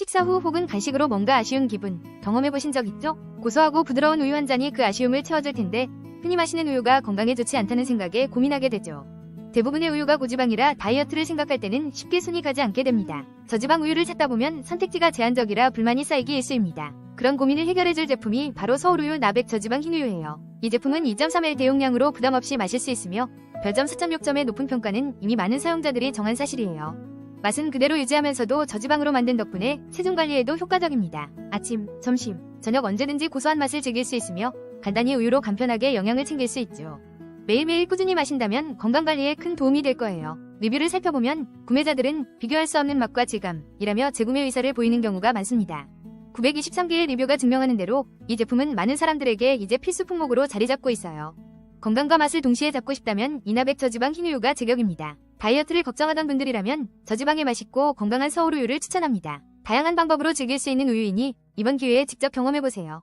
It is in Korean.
식사 후 혹은 간식으로 뭔가 아쉬운 기분 경험해보신 적 있죠? 고소하고 부드러운 우유 한 잔이 그 아쉬움을 채워줄 텐데 흔히 마시는 우유가 건강에 좋지 않다는 생각에 고민하게 되죠. 대부분의 우유가 고지방이라 다이어트를 생각할 때는 쉽게 손이 가지 않게 됩니다. 저지방 우유를 찾다 보면 선택지가 제한적이라 불만이 쌓이기 일쑤입니다. 그런 고민을 해결해줄 제품이 바로 서울우유 나백 저지방 흰우유예요. 이 제품은 2.3L 대용량으로 부담 없이 마실 수 있으며 별점 4.6점의 높은 평가는 이미 많은 사용자들이 정한 사실이에요. 맛은 그대로 유지하면서도 저지방으로 만든 덕분에 체중 관리에도 효과적입니다. 아침, 점심, 저녁 언제든지 고소한 맛을 즐길 수 있으며 간단히 우유로 간편하게 영양을 챙길 수 있죠. 매일매일 꾸준히 마신다면 건강관리에 큰 도움이 될 거예요. 리뷰를 살펴보면 구매자들은 비교할 수 없는 맛과 질감이라며 재구매 의사를 보이는 경우가 많습니다. 923개의 리뷰가 증명하는 대로 이 제품은 많은 사람들에게 이제 필수 품목으로 자리 잡고 있어요. 건강과 맛을 동시에 잡고 싶다면 이나백 저지방 흰우유가 제격입니다. 다이어트를 걱정하던 분들이라면 저지방에 맛있고 건강한 서울 우유를 추천합니다. 다양한 방법으로 즐길 수 있는 우유이니 이번 기회에 직접 경험해보세요.